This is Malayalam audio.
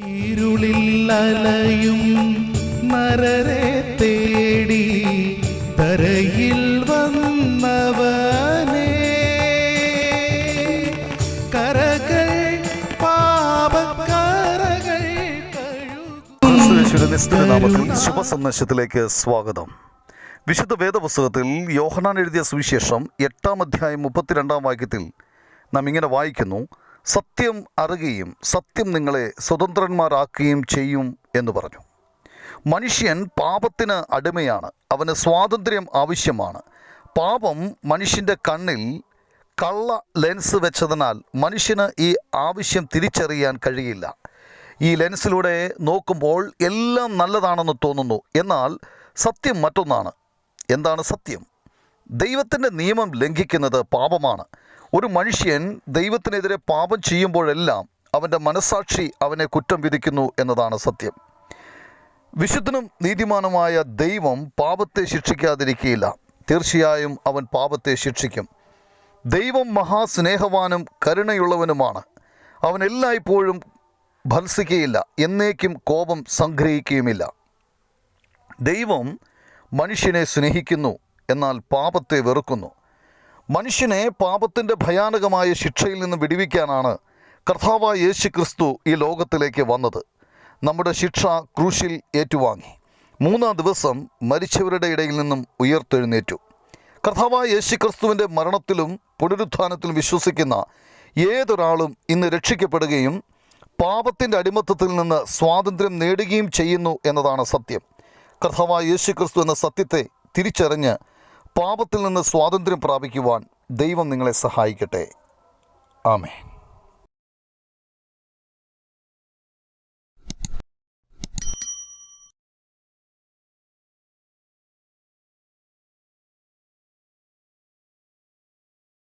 ഇരുളിൽ അലയും നരരെ തേടി തരയിൽ വന്നവനേ. കരകൾ പാപക്കരകൾ ശുഭസന്ദേശത്തിലേക്ക് സ്വാഗതം. വിശുദ്ധ വേദപുസ്തകത്തിൽ യോഹനാൻ എഴുതിയ സുവിശേഷം എട്ടാം അധ്യായം മുപ്പത്തിരണ്ടാം വാക്യത്തിൽ നാം ഇങ്ങനെ വായിക്കുന്നു സത്യം അറിയുകയും സത്യം നിങ്ങളെ സ്വതന്ത്രന്മാരാക്കുകയും ചെയ്യും എന്ന് പറഞ്ഞു. മനുഷ്യൻ പാപത്തിന് അടിമയാണ്. അവന് സ്വാതന്ത്ര്യം ആവശ്യമാണ്. പാപം മനുഷ്യന്റെ കണ്ണിൽ കള്ള ലെൻസ് വെച്ചതിനാൽ മനുഷ്യന് ഈ ആവശ്യം തിരിച്ചറിയാൻ കഴിയില്ല. ഈ ലെൻസിലൂടെ നോക്കുമ്പോൾ എല്ലാം നല്ലതാണെന്ന് തോന്നുന്നു. എന്നാൽ സത്യം മറ്റൊന്നാണ്. എന്താണ് സത്യം? ദൈവത്തിന്റെ നിയമം ലംഘിക്കുന്നത് പാപമാണ്. ഒരു മനുഷ്യൻ ദൈവത്തിനെതിരെ പാപം ചെയ്യുമ്പോഴെല്ലാം അവന്റെ മനസാക്ഷി അവനെ കുറ്റം വിധിക്കുന്നു എന്നതാണ് സത്യം. വിശുദ്ധനും നീതിമാനുമായ ദൈവം പാപത്തെ ശിക്ഷിക്കാതിരിക്കുകയില്ല തീർച്ചയായും അവൻ പാപത്തെ ശിക്ഷിക്കും. ദൈവം മഹാസ്നേഹവാനും കരുണയുള്ളവനുമാണ്. അവൻ എല്ലായ്പ്പോഴും ഭത്സിക്കുകയില്ല എന്നേക്കും കോപം സംഗ്രഹിക്കുകയുമില്ല. ദൈവം മനുഷ്യനെ സ്നേഹിക്കുന്നു. എന്നാൽ പാപത്തെ വെറുക്കുന്നു. മനുഷ്യനെ പാപത്തിന്റെ ഭയാനകമായ ശിക്ഷയിൽ നിന്ന് വിടിവിക്കാനാണ് കർത്താവായ യേശു ക്രിസ്തു ഈ ലോകത്തിലേക്ക് വന്നത്. നമ്മുടെ ശിക്ഷ ക്രൂശിൽ ഏറ്റുവാങ്ങി. മൂന്നാം ദിവസം മരിച്ചവരുടെ ഇടയിൽ നിന്നും ഉയർത്തെഴുന്നേറ്റു. കർത്താവായ യേശു ക്രിസ്തുവിന്റെ മരണത്തിലും പുനരുത്ഥാനത്തിലും വിശ്വസിക്കുന്ന ഏതൊരാളും ഇന്ന് രക്ഷിക്കപ്പെടുകയും പാപത്തിന്റെ അടിമത്തത്തിൽ നിന്ന് സ്വാതന്ത്ര്യം നേടുകയും ചെയ്യുന്നു എന്നതാണ് സത്യം. കർത്താവായ യേശു ക്രിസ്തു എന്ന സത്യത്തെ തിരിച്ചറിഞ്ഞ് പാപത്തിൽ നിന്ന് സ്വാതന്ത്ര്യം പ്രാപിക്കുവാൻ ദൈവം നിങ്ങളെ സഹായിക്കട്ടെ. ആമേ